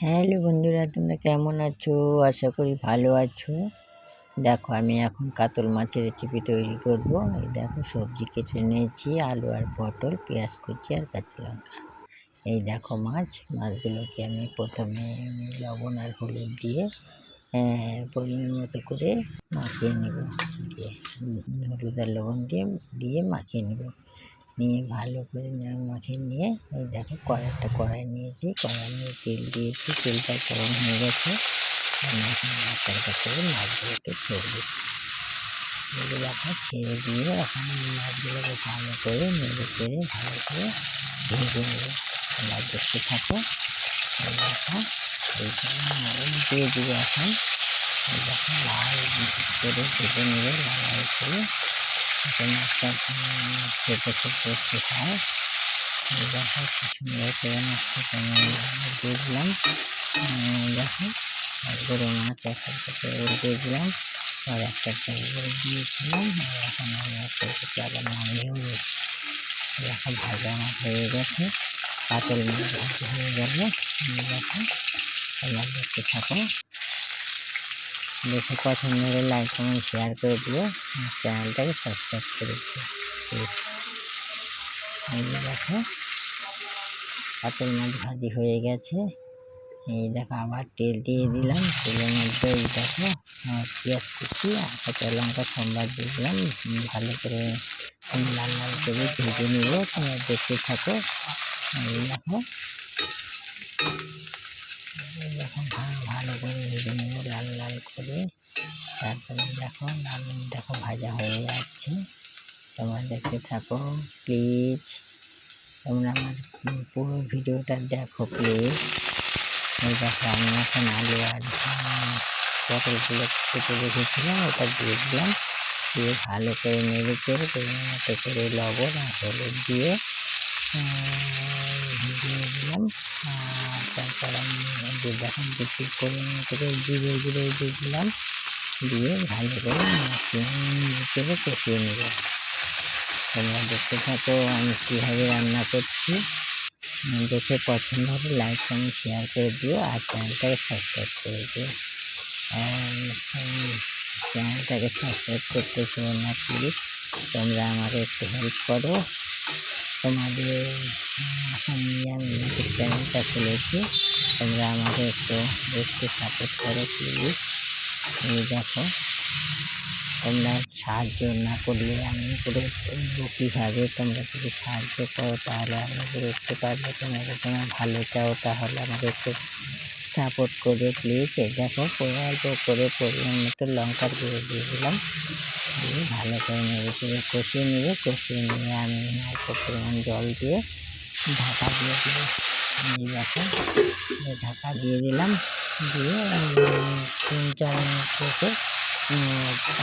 Hello বন্ধুরা তোমরা কেমন আছো? আশা করি ভালো আছো। দেখো আমি এখন কাতল মাছের রেসিপি তৈরি করব। এই দেখো সবজি কেটে নিয়েছি আলু আর পটল পেঁয়াজ কুচি আর কাঁচা লঙ্কা। এই দেখো মাছ মাছগুলোকে আমি প্রথমে লবণ আর হলুদ দিয়ে আহ, পরিমাণ মতো করে মাখিয়ে নেব। দিয়ে হলুদ আর লবণ দিয়ে দিয়ে মাখিয়ে নেব। নিয়ে ভালো করে মাখিয়ে নিয়ে এই দেখো কড়াইটা কড়াই নিয়েছি কড়াই নিয়ে তেল দিয়েছি, তেলটা গরম হয়ে গেছে। আমি করে মাছগুলোকে ছেড়ে দিচ্ছি এগুলো ছেড়ে দিয়ে এখন মাছগুলোকে ভালো করে নেড়ে চেড়ে ভালো করে ভেজে নেব। দেখতে থাকো, এই দেখো, এইখানে নরম দিয়ে দিবে এখন। দেখো লাল করে ভেজে নেবে লাল করে। একটা উল্টে আর ভাজা মাছ হয়ে গেছে কাতল মাছ হয়ে গেল দেখো তোমরা দেখতে থাকো দেখে পছন্দ হলে লাইক কমেন্ট শেয়ার করে দিও চ্যানেলটাকে সাবস্ক্রাইব করে দিও এই দেখো কাতল মাছ ভাজি হয়ে গেছে। এই দেখো, আবার তেল দিয়ে দিলাম। তেলের মধ্যে এই দেখো পেঁয়াজ কুচি আর কাঁচা লঙ্কা সোমবার দিলাম। ভালো করে লাল লাল করে ভেজে নিব তোমরা দেখতে থাকো। এই দেখো এই দেখো ভা- ভালো করে ভেজে নেব লাল লাল করে তারপরে দেখো লাল দেখো, ভাজা হয়ে যাচ্ছে। তোমরা দেখতে থাকো প্লিজ তোমরা আমার পুরো ভিডিওটা দেখো প্লিজ এই দেখো, আমি এখন আলু আর পটলগুলো কেটে রেখেছিলাম, ওটা দিয়ে দিলাম। দিয়ে ভালো করে নেড়ে চেড়ে মতো করে লবণ আর হলুদ দিয়ে দিয়ে দিলাম। তারপর আমি দেখুন কিছু পরিমাণ করে জিরে জিরে দিয়ে দিলাম। দিয়ে ভালো করে চেড়ে কষিয়ে নেব। তোমরা দেখতে থাকো আমি কীভাবে রান্না করছি। দেখে পছন্দ হলে লাইক কমেন্ট শেয়ার করে দিও আর চ্যানেলটাকে সাবস্ক্রাইব করে দিও। চ্যানেলটাকে সাবস্ক্রাইব করতে চাও না প্লিজ তোমরা আমাকে একটু হেল্প করো। তোমাদের আমি চ্যানেলটা খুলেছি। তোমরা আমাকে একটু একটু সাপোর্ট করো প্লিজ এই দেখো, তোমরা সাহায্য না করলে আমি করে করব কীভাবে তোমরা যদি সাহায্য করো তাহলে আমি উঠতে পারব তোমাকে তোমার ভালো চাও তাহলে আমাকে একটু সাপোর্ট করবে প্লিজ এই দেখো অল্প করে পরিমাণ মতো লঙ্কার গুঁড়ো দিয়ে দিলাম। দিয়ে ভালো করে নেড়ে কষিয়ে নেবে কষিয়ে নিয়ে আমি অল্প পরিমাণ জল দিয়ে ঢাকা দিয়ে দেবো ঢাকা দিয়ে দিলাম। দিয়ে তিন, চার মিনিট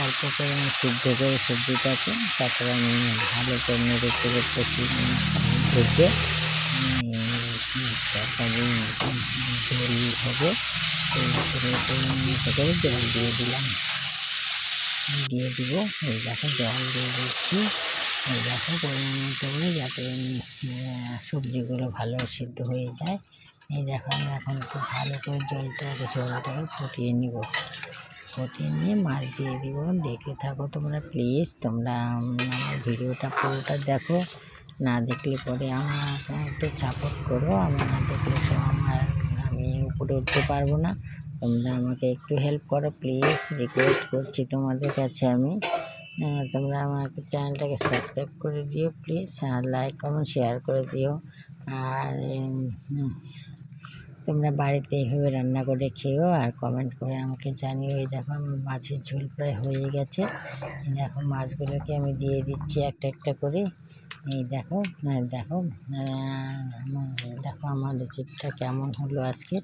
অল্প পরিমাণ সিদ্ধ করে সবজিটাকে তারপরে আমি ভালো করে নেড়ে চেড়ে নিয়ে ঢেকে হবে করে করে জল দিয়ে দিলাম দিয়ে দিব, এই দেখো জল দিয়ে দিচ্ছি। দেখো পরিমাণ মতো করে যাতে সবজিগুলো ভালো সিদ্ধ হয়ে যায়। এই দেখো আমি এখন খুব ভালো করে জলটাকে ঝোলটাকে ফুটিয়ে নিব। ফুটিয়ে নিয়ে মাছ দিয়ে দিব। দেখে থাকো তোমরা প্লিজ তোমরা আমার ভিডিওটা পুরোটা দেখো। না দেখলে পরে আমার একটু সাপোর্ট করো। আমার না দেখলে তো আমার, আমি উপরে উঠতে পারব না। তোমরা আমাকে একটু হেল্প করো প্লিজ রিকোয়েস্ট করছি তোমাদের কাছে আমি। আহ, তোমরা আমাকে চ্যানেলটাকে সাবস্ক্রাইব করে দিও প্লিজ আর লাইক কমেন্ট শেয়ার করে দিও। আর তোমরা বাড়িতে এইভাবে রান্না করে খেও আর কমেন্ট করে আমাকে জানিও। এই দেখো আমার মাছের ঝোল প্রায় হয়ে গেছে। দেখো মাছগুলোকে আমি দিয়ে দিচ্ছি একটা একটা করে। এই দেখো আহ, দেখো দেখো আমার রেসিপিটা কেমন হলো আজকে।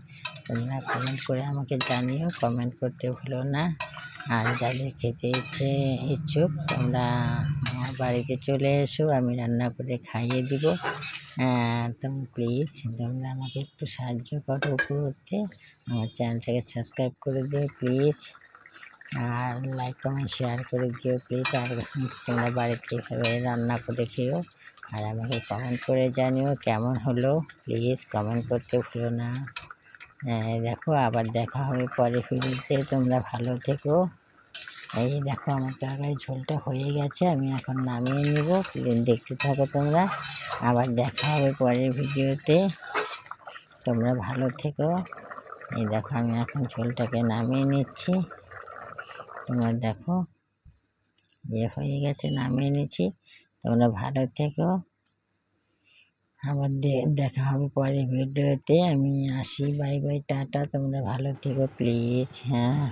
তোমরা কমেন্ট করে আমাকে জানিও কমেন্ট করতে ভুলো না। আর যাদের খেতে ইচ্ছে ইচ্ছুক তোমরা আমার বাড়িতে চলে এসো, আমি রান্না করে খাইয়ে দিব। তুমি প্লিজ তোমরা আমাকে একটু সাহায্য করো উঠতে আমার চ্যানেলটাকে সাবস্ক্রাইব করে দিও প্লিজ আর লাইক কমেন্ট শেয়ার করে দিও প্লিজ আর তোমরা বাড়িতে এভাবে রান্না করে খেও আর আমাকে কমেন্ট করে জানিও কেমন হলো প্লিজ কমেন্ট করতে ভুলো না। দেখো, আবার দেখা হবে পরে ভিডিওতে তোমরা ভালো থেকো। এই দেখো, আমার তরকারি ঝোলটা হয়ে গেছে, আমি এখন নামিয়ে নেব। দেখতে থাকো তোমরা। আবার দেখা হবে পরের ভিডিওতে। তোমরা ভালো থেকো। এই দেখো, আমি এখন ঝোলটাকে নামিয়ে নিচ্ছি। তোমরা দেখো ইয়ে হয়ে গেছে, নামিয়ে নিচ্ছি। তোমরা ভালো থেকো। আবার দেখা হবে পরে ভিডিওতে। আমি আসি, বাই বাই, টাটা, তোমরা ভালো থেকো প্লিজ হ্যাঁ।